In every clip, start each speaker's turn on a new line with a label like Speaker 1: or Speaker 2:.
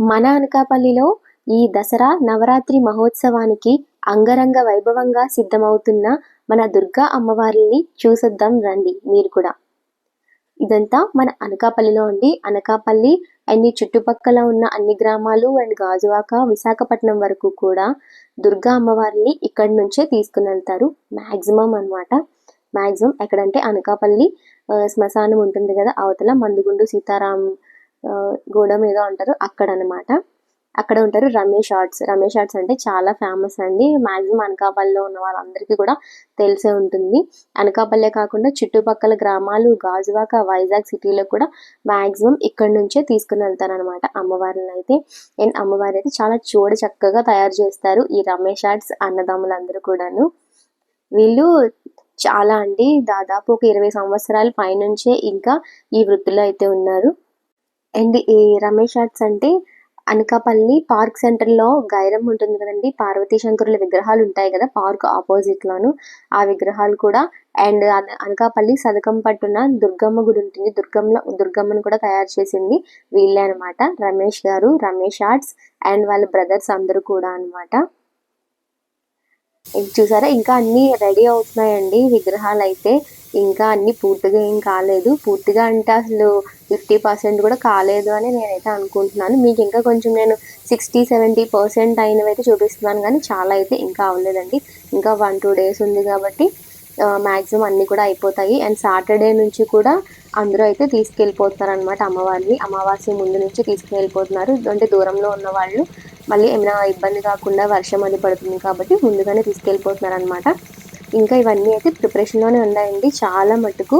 Speaker 1: మన అనకాపల్లిలో ఈ దసరా నవరాత్రి మహోత్సవానికి అంగరంగ వైభవంగా సిద్ధమవుతున్న మన దుర్గా అమ్మవారిని చూసొద్దాం రండి మీరు కూడా. ఇదంతా మన అనకాపల్లిలో ఉండి అనకాపల్లి అండ్ ఈ చుట్టుపక్కల ఉన్న అన్ని గ్రామాలు అండ్ గాజువాక విశాఖపట్నం వరకు కూడా దుర్గా అమ్మవారిని ఇక్కడి నుంచే తీసుకుని వెళ్తారు. మ్యాక్సిమం అనమాట మ్యాక్సిమం ఎక్కడంటే అనకాపల్లి శ్మశానం ఉంటుంది కదా అవతల మందుగుండు సీతారాం గోడ మీద ఉంటారు అక్కడ అన్నమాట అక్కడ ఉంటారు రమేష్ ఆర్ట్స్. రమేష్ ఆర్ట్స్ అంటే చాలా ఫేమస్ అండి. మాక్సిమం అనకాపల్లిలో ఉన్న వాళ్ళందరికీ కూడా తెలిసే ఉంటుంది. అనకాపల్లె కాకుండా చుట్టుపక్కల గ్రామాలు గాజువాక వైజాగ్ సిటీలో కూడా మాక్సిమం ఇక్కడ నుంచే తీసుకుని వెళ్తారనమాట అమ్మవారిని అయితే. అండ్ అమ్మవారి అయితే చాలా చూడ చక్కగా తయారు చేస్తారు ఈ రమేష్ ఆర్ట్స్ అన్నదమ్ములందరూ కూడాను. వీళ్ళు చాలా అండి. దాదాపు ఒక ఇరవై సంవత్సరాల పైనుంచే ఇంకా ఈ వృత్తిలో అయితే ఉన్నారు. అండ్ ఈ రమేష్ ఆర్ట్స్ అంటే అనకాపల్లి పార్క్ సెంటర్లో గైరం ఉంటుంది కదండి. పార్వతీ శంకరుల విగ్రహాలు ఉంటాయి కదా పార్క్ ఆపోజిట్ లోను. ఆ విగ్రహాలు కూడా అండ్ అనకాపల్లి సదకం పట్టున దుర్గమ్మ గుడి ఉంటుంది. దుర్గమ్మ దుర్గమ్మను కూడా తయారు చేసింది వీళ్ళే అనమాట రమేష్ గారు రమేష్ ఆర్ట్స్ అండ్ వాళ్ళ బ్రదర్స్ అందరూ కూడా అన్నమాట. చూసారా? ఇంకా అన్నీ రెడీ అవుతున్నాయండి విగ్రహాలు అయితే ఇంకా అన్ని పూర్తిగా ఏం కాలేదు. పూర్తిగా అంటే అసలు ఫిఫ్టీ పర్సెంట్ కూడా కాలేదు అని నేనైతే అనుకుంటున్నాను. మీకు ఇంకా కొంచెం నేను సిక్స్టీ సెవెంటీ పర్సెంట్ అయినవి అయితే చూపిస్తున్నాను కానీ చాలా అయితే ఇంకా అవ్వలేదండి. ఇంకా వన్ టూ డేస్ ఉంది కాబట్టి మ్యాక్సిమం అన్నీ కూడా అయిపోతాయి. అండ్ సాటర్డే నుంచి కూడా అందరూ అయితే తీసుకెళ్ళిపోతున్నారు అనమాట అమ్మవారిని. అమావాస్య ముందు నుంచి తీసుకెళ్ళిపోతున్నారు. అంటే దూరంలో ఉన్న వాళ్ళు మళ్ళీ ఏమైనా ఇబ్బంది కాకుండా వర్షం అది పడుతుంది కాబట్టి ముందుగానే తీసుకెళ్ళిపోతున్నారు అనమాట ఇంకా ఇవన్నీ అయితే ప్రిపరేషన్లోనే ఉన్నాయండి. చాలా మటుకు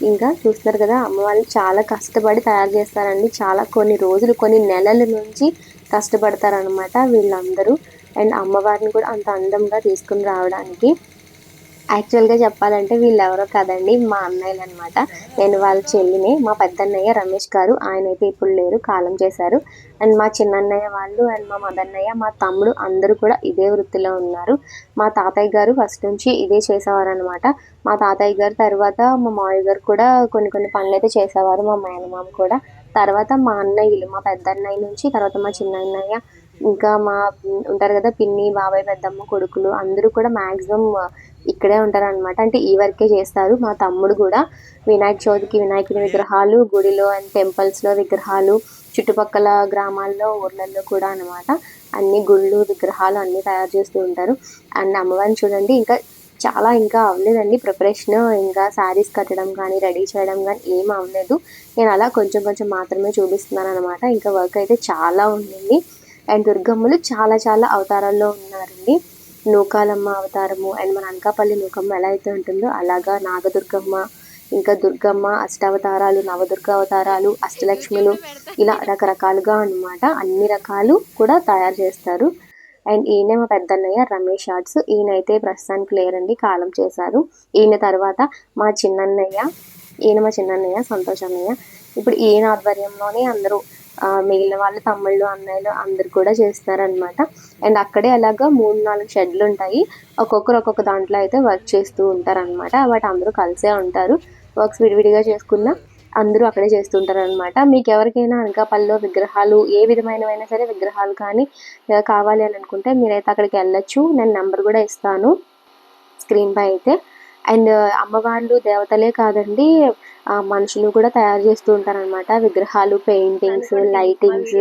Speaker 1: ఇంకా చూస్తున్నారు కదా అమ్మవారిని చాలా కష్టపడి తయారు చేస్తారండి. చాలా కొన్ని రోజులు కొన్ని నెలల నుంచి కష్టపడతారనమాట వీళ్ళందరూ. అండ్ అమ్మవారిని కూడా అంత అందంగా తీసుకుని రావడానికి. యాక్చువల్గా చెప్పాలంటే వీళ్ళు ఎవరో కదండి మా అన్నయ్యలు అనమాట నేను వాళ్ళ చెల్లిని మా పెద్దన్నయ్య రమేష్ గారు ఆయన అయితే ఇప్పుడు లేరు కాలం చేశారు. అండ్ మా చిన్నన్నయ్య వాళ్ళు అండ్ మా మదన్నయ్య మా తమ్ముడు అందరూ కూడా ఇదే వృత్తిలో ఉన్నారు. మా తాతయ్య గారు ఫస్ట్ నుంచి ఇదే చేసేవారు అనమాట మా తాతయ్య గారు తర్వాత మా మావయ్య గారు కూడా కొన్ని కొన్ని పనులు అయితే చేసేవారు మా మేనమామ కూడా. తర్వాత మా అన్నయ్యలు మా పెద్దన్నయ్య నుంచి తర్వాత మా చిన్న అన్నయ్య ఇంకా మా ఉంటారు కదా పిన్ని బాబాయ్ పెద్దమ్మ కొడుకులు అందరూ కూడా మ్యాక్సిమం ఇక్కడే ఉంటారు అనమాట అంటే ఈ వర్కే చేస్తారు. మా తమ్ముడు కూడా వినాయక చవితికి వినాయకుడి విగ్రహాలు గుడిలో అండ్ టెంపుల్స్లో విగ్రహాలు చుట్టుపక్కల గ్రామాల్లో ఊర్లలో కూడా అనమాట అన్ని గుళ్ళు విగ్రహాలు అన్ని తయారు చేస్తూ ఉంటారు. అండ్ అమ్మవారిని చూడండి ఇంకా చాలా ఇంకా అవ్వలేదండి. ప్రిపరేషన్ ఇంకా శారీస్ కట్టడం కానీ రెడీ చేయడం కానీ ఏం అవ్వలేదు. నేను అలా కొంచెం కొంచెం మాత్రమే చూపిస్తున్నాను అనమాట ఇంకా వర్క్ అయితే చాలా ఉండింది. అండ్ దుర్గమ్మలు చాలా చాలా అవతారాల్లో ఉన్నారండి. నూకాలమ్మ అవతారము అండ్ మన అనకాపల్లి నూకమ్మ ఎలా అయితే ఉంటుందో అలాగా నాగదుర్గమ్మ ఇంకా దుర్గమ్మ అష్టావతారాలు నవదుర్గ అవతారాలు అష్టలక్ష్ములు ఇలా రకరకాలుగా అన్నమాట. అన్ని రకాలు కూడా తయారు చేస్తారు. అండ్ ఈయన మా పెద్దన్నయ్య రమేష్ ఆర్ట్స్. ఈయన అయితే ప్రస్తుతానికి లేరండి కాలం చేశారు. ఈయన తర్వాత మా చిన్నన్నయ్య ఈయన మా చిన్నన్నయ్య సంతోష్ అన్నయ్య ఇప్పుడు ఈయన ఆధ్వర్యంలోనే అందరూ మిగిలిన వాళ్ళు తమ్ముళ్ళు అన్నయ్యలు అందరు కూడా చేస్తారనమాట అండ్ అక్కడే అలాగా మూడు నాలుగు షెడ్లు ఉంటాయి. ఒక్కొక్కరు ఒక్కొక్క దాంట్లో అయితే వర్క్ చేస్తూ ఉంటారనమాట బట్ అందరూ కలిసే ఉంటారు. వర్క్స్ విడివిడిగా చేసుకున్నా అందరూ అక్కడే చేస్తుంటారనమాట మీకు ఎవరికైనా అనకాపల్లిలో విగ్రహాలు ఏ విధమైనవైనా సరే విగ్రహాలు కానీ కావాలి అని అనుకుంటే మీరైతే అక్కడికి వెళ్ళొచ్చు. నేను నెంబర్ కూడా ఇస్తాను. స్క్రీన్ పై అయితే. అండ్ అమ్మవార్లు దేవతలే కాదండి ఆ, మనుషులు కూడా తయారు చేస్తూ ఉంటారన్నమాట. విగ్రహాలు పెయింటింగ్స్ లైటింగ్స్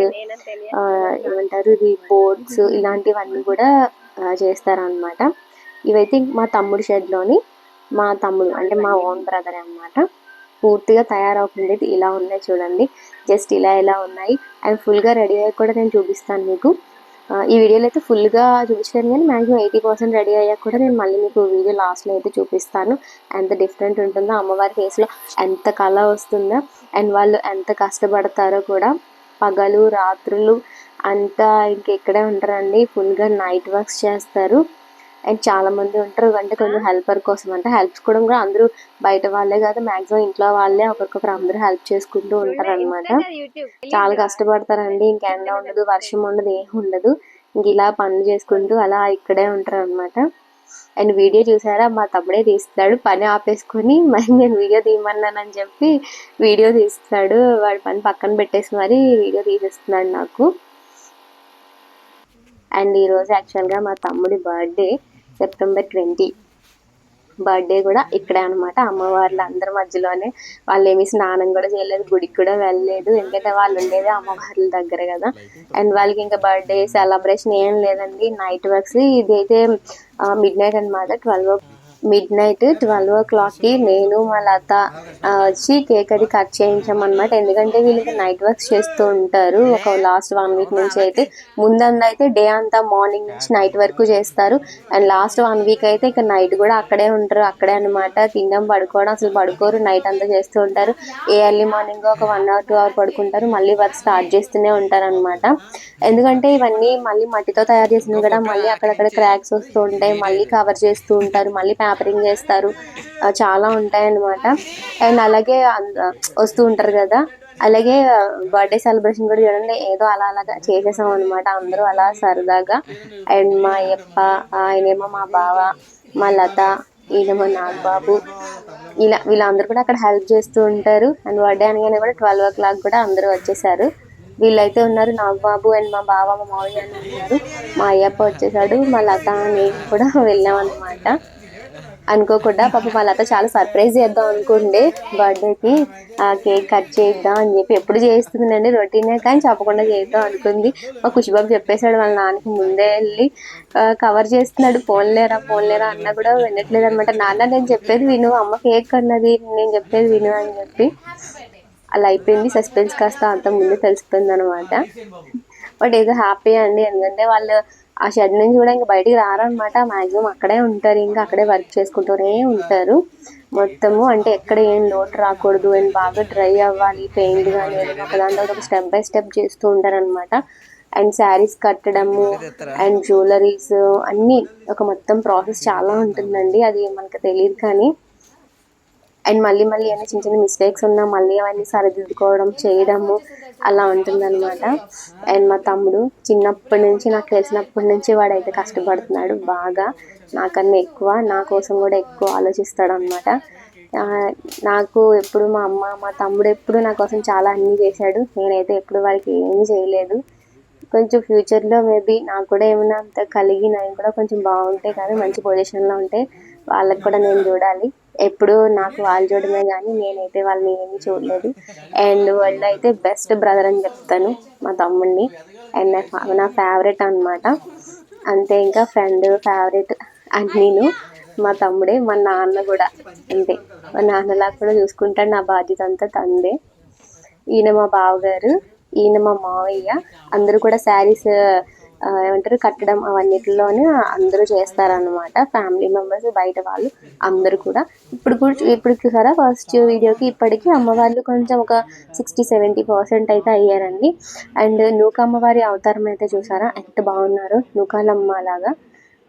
Speaker 1: ఏమంటారు ఇది బోర్డ్స్ ఇలాంటివన్నీ కూడా ఆ, చేస్తారన్నమాట. ఇవైతే మా తమ్ముడు షెడ్లోని మా తమ్ముడు అంటే మా ఓన్ బ్రదర్ అన్నమాట. పూర్తిగా తయారవుతుంది ఇలా ఉన్నాయి చూడండి. జస్ట్ ఇలా ఇలా ఉన్నాయి. అండ్ ఫుల్గా రెడీ అయ్యి కూడా నేను చూపిస్తాను మీకు. ఈ వీడియోలో అయితే ఫుల్గా చూపించలేను కానీ మ్యాక్సిమం ఎయిటీ పర్సెంట్ రెడీ అయ్యాక కూడా నేను మళ్ళీ మీకు వీడియో లాస్ట్లో అయితే చూపిస్తాను. ఎంత డిఫరెంట్ ఉంటుందో అమ్మవారి ఫేస్లో ఎంత కళ వస్తుందో అండ్ వాళ్ళు ఎంత కష్టపడతారో కూడా పగలు రాత్రులు అంతా ఇంకెక్కడే ఉంటారండి. ఫుల్గా నైట్ వర్క్స్ చేస్తారు. అండ్ చాలా మంది ఉంటారు అంటే కొంచెం హెల్పర్ కోసం అంటే హెల్ప్ కూడా కూడా అందరూ బయట వాళ్ళే కాదు మాక్సిమం ఇంట్లో వాళ్ళే ఒకరికొకరు అందరూ హెల్ప్ చేసుకుంటూ ఉంటారు అనమాట చాలా కష్టపడతారండి ఇంక ఎండ ఉండదు వర్షం ఉండదు ఏం ఉండదు. ఇంక ఇలా పనులు చేసుకుంటూ అలా ఇక్కడే ఉంటారు అనమాట అండ్ వీడియో చూసారా? మా తమ్ముడే తీస్తాడు పని ఆపేసుకొని మరి నేను వీడియో తీయమన్నానని చెప్పి వీడియో తీస్తాడు వాడి పని పక్కన పెట్టేసి మరి వీడియో తీసేస్తున్నాడు నాకు. అండ్ ఈరోజు యాక్చువల్గా మా తమ్ముడి బర్త్డే సెప్టెంబర్ ట్వంటీ. బర్త్డే కూడా ఇక్కడే అనమాట అమ్మవార్ల అందరి మధ్యలోనే. వాళ్ళు ఏమి స్నానం కూడా చేయలేదు గుడికి కూడా వెళ్ళలేదు. ఎందుకంటే వాళ్ళు ఉండేది అమ్మవార్ల దగ్గర కదా. అండ్ వాళ్ళకి ఇంకా బర్త్డే సెలబ్రేషన్ ఏం లేదండి. Night works. ఇది అయితే మిడ్ నైట్ అనమాట ట్వెల్వ్ మిడ్ నైట్ ట్వెల్వ్ ఓ క్లాక్కి నేను మా లత వచ్చి కేక్ అది కట్ చేయించామన్నమాట ఎందుకంటే వీళ్ళకి నైట్ వర్క్స్ చేస్తూ ఉంటారు. ఒక లాస్ట్ వన్ వీక్ నుంచి అయితే. ముందంతా అయితే డే అంతా మార్నింగ్ నుంచి నైట్ వరకు చేస్తారు. అండ్ లాస్ట్ వన్ వీక్ అయితే ఇక నైట్ కూడా అక్కడే ఉంటారు. అక్కడే అన్నమాట. తినడం పడుకోవడం అసలు పడుకోరు. నైట్ అంతా చేస్తూ ఉంటారు. ఏ ఎర్లీ మార్నింగ్ ఒక వన్ అవర్ టూ అవర్ పడుకుంటారు. మళ్ళీ వర్క్ స్టార్ట్ చేస్తూనే ఉంటారు అనమాట ఎందుకంటే ఇవన్నీ మళ్ళీ మట్టితో తయారు చేసినవి కూడా మళ్ళీ అక్కడక్కడ క్రాక్స్ వస్తూ ఉంటాయి. మళ్ళీ కవర్ చేస్తూ ఉంటారు. మళ్ళీ పేపరింగ్ చేస్తారు. చాలా ఉంటాయన్నమాట. అండ్ అలాగే అంద- వస్తూ ఉంటారు కదా. అలాగే బర్త్డే సెలబ్రేషన్ కూడా చూడండి. ఏదో అలా అలాగా చేసేసాం అనమాట అందరూ అలా సరదాగా. అండ్ మా అయ్యప్ప ఆయనేమో మా బావ మా లత ఈయనేమో నాగబాబు ఇలా వీళ్ళందరూ కూడా అక్కడ హెల్ప్ చేస్తూ ఉంటారు. అండ్ బర్త్డే అనగానే కూడా ట్వెల్వ్ ఓ క్లాక్ కూడా అందరూ వచ్చేసారు. వీళ్ళైతే ఉన్నారు నాగబాబు అండ్ మా బావ మా మావయ్య అని ఉన్నారు మా అయ్యప్ప వచ్చేసాడు మా లత నేను కూడా వెళ్ళాం అనమాట అనుకోకుండా పాప వాళ్ళ చాలా సర్ప్రైజ్ చేద్దాం అనుకుండే బర్త్డేకి ఆ కేక్ కట్ చేద్దాం అని చెప్పి ఎప్పుడు చేస్తుందండి రొటీనే కానీ చెప్పకుండా చేద్దాం అనుకుంది. మా కుషిబాబు చెప్పేశాడు వాళ్ళ నాన్నకి ముందే వెళ్ళి కవర్ చేస్తున్నాడు ఫోన్ లేరా లేరా అన్న కూడా వినట్లేదు అనమాట నాన్న నేను చెప్పేది విను అమ్మ కేక్ అన్నది నేను చెప్పేది విను అని చెప్పి అలా అయిపోయింది. సస్పెన్స్ కాస్త అంత ముందు తెలిసిపోయింది అనమాట బట్ ఏదో హ్యాపీ అండి. ఎందుకంటే వాళ్ళు ఆ షెడ్ నుంచి కూడా ఇంకా బయటికి రారనమాట. మాక్సిమం అక్కడే ఉంటారు. ఇంకా అక్కడే వర్క్ చేసుకుంటూనే ఉంటారు. మొత్తము అంటే ఎక్కడ ఏం లోటు రాకూడదు. అండ్ బాగా డ్రై అవ్వాలి. పెయింట్ కానీ ఏదైనా ఒక దాంట్లో ఒక స్టెప్ బై స్టెప్ చేస్తూ ఉంటారనమాట. అండ్ శారీస్ కట్టడము అండ్ జ్యువెలరీస్ అన్నీ ఒక మొత్తం ప్రాసెస్ చాలా ఉంటుందండి. అది మనకు తెలియదు కానీ. అండ్ మళ్ళీ మళ్ళీ ఏమైనా చిన్న చిన్న మిస్టేక్స్ ఉన్నా మళ్ళీ అవన్నీ సరిదిద్దుకోవడం చేయడము అలా ఉంటుందన్నమాట. అండ్ మా తమ్ముడు చిన్నప్పటి నుంచి నాకు తెలిసినప్పటి నుంచి వాడైతే కష్టపడుతున్నాడు బాగా. నాకన్నా ఎక్కువ నా కోసం కూడా ఎక్కువ ఆలోచిస్తాడు అనమాట నాకు ఎప్పుడు మా అమ్మ మా తమ్ముడు ఎప్పుడు నా కోసం చాలా అన్నీ చేశాడు. నేనైతే ఎప్పుడు వారికి ఏమీ చేయలేదు. కొంచెం ఫ్యూచర్లో మేబీ నాకు కూడా ఏమైనా అంత కలిగి నేను కూడా కొంచెం బాగుంటే కానీ మంచి పొజిషన్లో ఉంటే వాళ్ళకి కూడా నేను చూడాలి. ఎప్పుడు నాకు వాళ్ళు చూడమే కానీ నేనైతే వాళ్ళని ఏమీ చూడలేదు. అండ్ వాళ్ళు అయితే బెస్ట్ బ్రదర్ అని చెప్తాను మా తమ్ముడిని. అండ్ నా నా ఫేవరెట్ అన్నమాట. అంతే ఇంకా ఫ్రెండ్ ఫేవరెట్ అని నేను మా తమ్ముడే మా నాన్న కూడా అంతే. మా నాన్నలా కూడా చూసుకుంటాడు నా బాధ్యత అంతా తందే. ఈయన మా బావగారు ఈయన మా మావయ్య అందరూ కూడా శారీస్ ఏమంటారు కట్టడం అవన్నిటిలోనే అందరూ చేస్తారనమాట ఫ్యామిలీ మెంబర్స్ బయట వాళ్ళు అందరూ కూడా. ఇప్పుడు కూడా ఇప్పుడు చూసారా ఫస్ట్ వీడియోకి ఇప్పటికి అమ్మవార్లు కొంచెం ఒక సిక్స్టీ సెవెంటీ పర్సెంట్ అయితే అయ్యారండి. అండ్ నూకమ్మవారి అవతారం అయితే చూసారా ఎంత బాగున్నారు నూకాలమ్మ లాగా.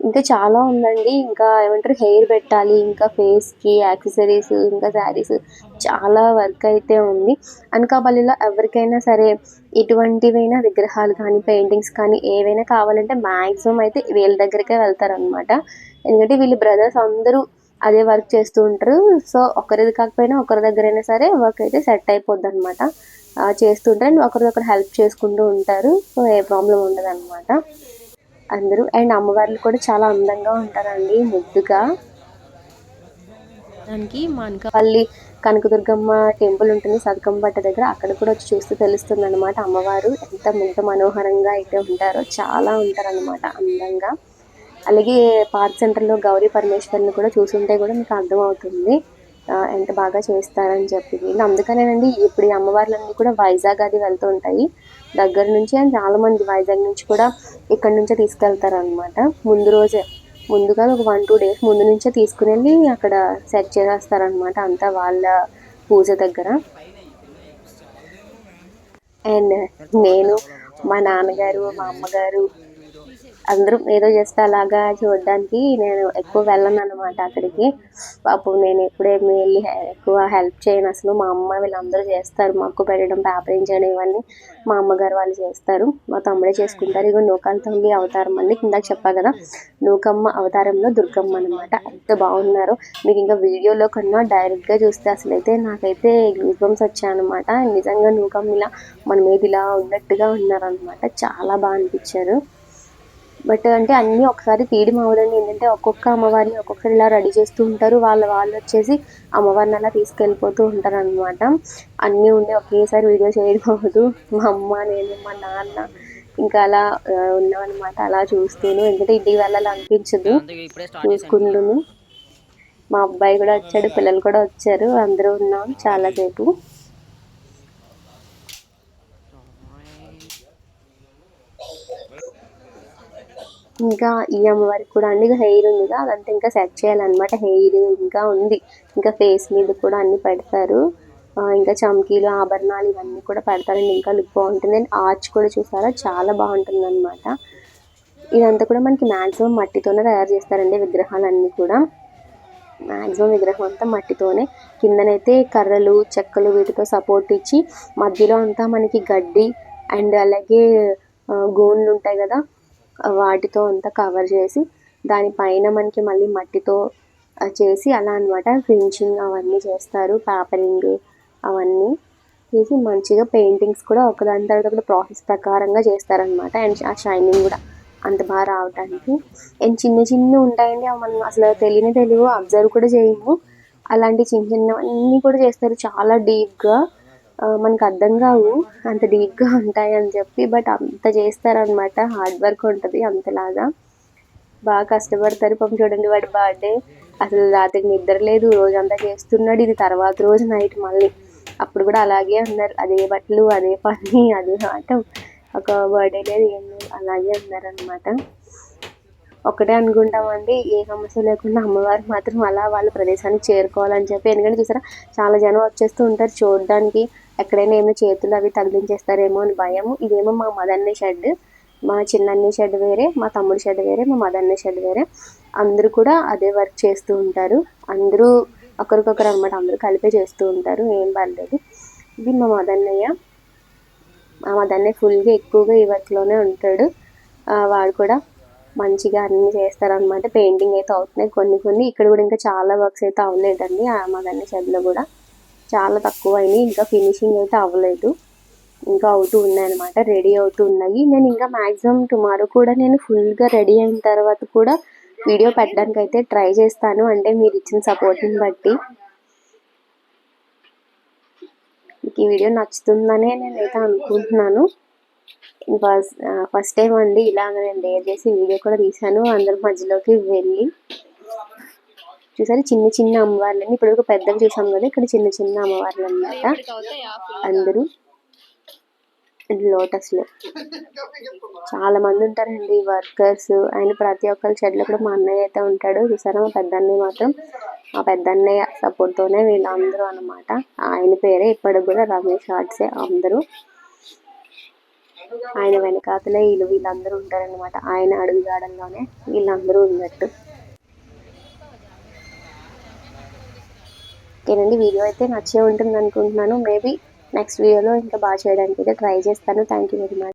Speaker 1: ఇంకా చాలా ఉందండి. ఇంకా ఏమంటారు? హెయిర్ పెట్టాలి ఇంకా ఫేస్కి యాక్సెసరీస్ ఇంకా శారీస్ చాలా వర్క్ అయితే ఉంది. అనకాపల్లిలో ఎవరికైనా సరే ఎటువంటివైనా విగ్రహాలు కానీ పెయింటింగ్స్ కానీ ఏవైనా కావాలంటే మ్యాక్సిమం అయితే వీళ్ళ దగ్గరికే వెళ్తారనమాట ఎందుకంటే వీళ్ళు బ్రదర్స్ అందరూ అదే వర్క్ చేస్తూ ఉంటారు. సో ఒకరిది కాకపోయినా ఒకరి దగ్గరైనా సరే వర్క్ అయితే సెట్ అయిపోద్ది అనమాట చేస్తుంటారు అండ్ ఒకరిదొకరు హెల్ప్ చేసుకుంటూ ఉంటారు. సో ఏ ప్రాబ్లం ఉండదు అనమాట అందరూ అండ్ అమ్మవార్లు కూడా చాలా అందంగా ఉంటారండి ముద్దుగా. దానికి మా అనకాపల్లి కనకదుర్గమ్మ టెంపుల్ ఉంటుంది సదకంపట్ట దగ్గర. అక్కడ కూడా వచ్చి చూస్తే తెలుస్తుంది అనమాట అమ్మవారు. ఎంత ముగ్ధ మనోహరంగా అయితే ఉంటారో చాలా ఉంటారన్నమాట అందంగా. అలాగే పార్క్ సెంటర్లో గౌరీ పరమేశ్వరిని కూడా చూసుంటే కూడా మీకు అర్థమవుతుంది. ఎంత బాగా చేస్తారని చెప్పి. అందుకనేనండి ఇప్పుడు ఈ అమ్మవార్లన్నీ కూడా వైజాగ్ అది వెళ్తూ ఉంటాయి. దగ్గర నుంచి అండ్ చాలా మంది వైజాగ్ నుంచి కూడా ఇక్కడ నుంచే తీసుకెళ్తారు అనమాట ముందు రోజే ముందుగా ఒక వన్ టూ డేస్ ముందు నుంచే తీసుకుని వెళ్ళి అక్కడ సెట్ చేసేస్తారనమాట అంతా వాళ్ళ పూజ దగ్గర. అండ్ నేను మా నాన్నగారు మా అమ్మగారు అందరూ ఏదో జస్ట్ అలాగా చూడడానికి నేను ఎక్కువ వెళ్ళను అనమాట అక్కడికి. అప్పుడు నేను ఎప్పుడేమి వెళ్ళి హె- ఎక్కువ హెల్ప్ చేయను. అసలు మా అమ్మ వీళ్ళందరూ చేస్తారు. మాకు పెట్టడం పేపరించడం ఇవన్నీ మా అమ్మగారు వాళ్ళు చేస్తారు. మా తమ్ముడే చేసుకుంటారు. ఇక నూకాల అవతారం అండి. ఇందాక చెప్పా కదా నూకమ్మ అవతారంలో దుర్గమ్మ అనమాట ఎంత బాగున్నారు. మీకు ఇంకా వీడియోలో కన్నా డైరెక్ట్గా చూస్తే అసలు అయితే నాకైతే గూస్ బంప్స్ వచ్చాయన్నమాట. నిజంగా నూకమ్మ ఇలా మన మీద ఇలా ఉన్నట్టుగా ఉన్నారనమాట చాలా బాగా అనిపించారు. బట్ అంటే అన్నీ ఒకసారి తీయడం అవ్వదండి ఏంటంటే ఒక్కొక్క అమ్మవారిని ఒక్కొక్కరు ఇలా రెడీ చేస్తూ ఉంటారు. వాళ్ళ వాళ్ళు వచ్చేసి అమ్మవారిని అలా తీసుకెళ్ళిపోతూ ఉంటారు అనమాట అన్నీ ఉండి ఒకేసారి వీడియో చేయడం అవ్వదు మా అమ్మ నేను మా నాన్న ఇంకా అలా ఆ, ఉన్నామన్నమాట. అలా చూస్తూను. ఎందుకంటే ఇంటికి వెళ్ళాలి అనిపించదు.
Speaker 2: అందుకే ఇప్పుడే స్టార్ట్ చేశాను
Speaker 1: చూసుకుంటూను. మా అబ్బాయి కూడా వచ్చాడు. పిల్లలు కూడా వచ్చారు. అందరూ ఉన్నాం చాలాసేపు ఇంకా ఈ అమ్మవారికి కూడా అండి హెయిర్ ఉందిగా. అదంతా ఇంకా సెట్ చేయాలన్నమాట. హెయిర్ ఇంకా ఉంది. ఇంకా ఫేస్ మీద కూడా అన్ని పెడతారు. ఇంకా చమ్కీలు ఆభరణాలు ఇవన్నీ కూడా పెడతారండి ఇంకా లుక్ బాగుంటుంది. అండ్ ఆర్చ్ కూడా చూసారా? చాలా బాగుంటుంది అనమాట ఇదంతా కూడా మనకి మ్యాక్సిమం మట్టితోనే తయారు చేస్తారండి విగ్రహాలన్నీ కూడా. మ్యాక్సిమం విగ్రహం అంతా మట్టితోనే. కిందనైతే కర్రలు చెక్కలు వీటితో సపోర్ట్ ఇచ్చి మధ్యలో అంతా మనకి గడ్డి అండ్ అలాగే గోన్లు ఉంటాయి కదా వాటితో అంతా కవర్ చేసి దానిపైన మనకి మళ్ళీ మట్టితో చేసి అలా అనమాట ఫినిషింగ్ అవన్నీ చేస్తారు పేపరింగ్ అవన్నీ చేసి మంచిగా పెయింటింగ్స్ కూడా ఒకదాని తర్వాత ఒకటి ప్రాసెస్ ప్రకారంగా చేస్తారనమాట అండ్ ఆ షైనింగ్ కూడా అంత బాగా రావడానికి అండ్ చిన్న చిన్న ఉంటాయండి అవి మనం అసలు తెలియని తెలియవు అబ్జర్వ్ కూడా చేయము. అలాంటి చిన్న చిన్నవన్నీ కూడా చేస్తారు చాలా డీప్గా మనకు అర్థం కావు అంత డీప్గా ఉంటాయి అని చెప్పి బట్ అంత చేస్తారనమాట హార్డ్ వర్క్ ఉంటుంది అంతలాగా. బాగా కష్టపడతారు. పాపం చూడండి వాడి బర్త్డే అసలు రాత్రి నిద్ర లేదు. రోజంతా చేస్తున్నాడు. ఇది తర్వాత రోజు నైట్ మళ్ళీ. అప్పుడు కూడా అలాగే ఉన్నారు అదే బట్టలు అదే పని అదే ఆట. ఒక బర్త్డే లేదు ఏం లేదు. అలాగే ఉన్నారనమాట ఒకటే అనుకుంటామండి. ఏ సమస్య లేకుండా అమ్మవారు మాత్రం అలా వాళ్ళ ప్రదేశానికి చేరుకోవాలని చెప్పి. ఎందుకంటే చూసారా చాలా జనం వచ్చేస్తూ ఉంటారు చూడడానికి. ఎక్కడైనా ఏమైనా చేతులు అవి తగిలించేస్తారేమో అని భయం ఇదేమో మా మదన్న షెడ్. మా చిన్నన్న షెడ్ వేరే మా తమ్ముడి షెడ్ వేరే మా మదన్న షెడ్ వేరే. అందరూ కూడా అదే వర్క్ చేస్తూ ఉంటారు. అందరూ ఒకరికొకరు అనమాట అందరూ కలిపే చేస్తూ ఉంటారు. ఏం పర్లేదు. ఇది మా మదన్నయ్య. మా మదన్నయ్య ఫుల్గా ఎక్కువగా ఈ వర్క్లోనే ఉంటాడు. వాడు కూడా మంచిగా అన్ని చేస్తారనమాట పెయింటింగ్ అయితే అవుతున్నాయి. కొన్ని కొన్ని ఇక్కడ కూడా ఇంకా చాలా వర్క్స్ అయితే అవ్వలేదండి. ఆ మదన్న కూడా చాలా తక్కువ అయినాయి ఇంకా ఫినిషింగ్ అయితే అవ్వలేదు. ఇంకా అవుతూ ఉన్నాయి అనమాట రెడీ అవుతూ ఉన్నాయి. నేను ఇంకా మ్యాక్సిమం టుమారో కూడా నేను ఫుల్గా రెడీ అయిన తర్వాత కూడా వీడియో పెట్టడానికి అయితే ట్రై చేస్తాను. అంటే మీరు ఇచ్చిన సపోర్ట్ని బట్టి. మీకు ఈ వీడియో నచ్చుతుందనే నేనైతే అనుకుంటున్నాను. ఫస్ట్ ఫస్ట్ టైం అండి ఇలాగ నేను డేర్ చేసి వీడియో కూడా తీశాను. అందరి మధ్యలోకి వెళ్ళి చూసారు చిన్న చిన్న అమ్మవార్లని ఇప్పుడు పెద్దలు చూసాం కదా ఇక్కడ చిన్న చిన్న అమ్మవార్లు అన్నమాట అందరూ లోటస్లో. చాలా మంది ఉంటారండి వర్కర్స్. ఆయన ప్రతి ఒక్కరి చెట్లు కూడా మా అన్నయ్య అయితే ఉంటాడు. చూసారా మా పెద్దన్నయ్య మాత్రం. మా పెద్దన్నయ్య సపోర్ట్తోనే సపోర్ట్ తోనే వీళ్ళందరూ అన్నమాట. ఆయన పేరే ఇప్పటికి కూడా రమేష్ ఆర్ట్సే అందరూ. ఆయన వెనకాతలే వీళ్ళు వీళ్ళందరూ ఉంటారన్నమాట. ఆయన అడుగుజాడల్లోనే వీళ్ళందరూ ఉన్నట్టు. ఓకేనండి వీడియో అయితే నచ్చే ఉంటుంది అనుకుంటున్నాను మేబీ నెక్స్ట్ వీడియోలో ఇంకా బాగా చేయడానికి అయితే ట్రై చేస్తాను. Thank you very much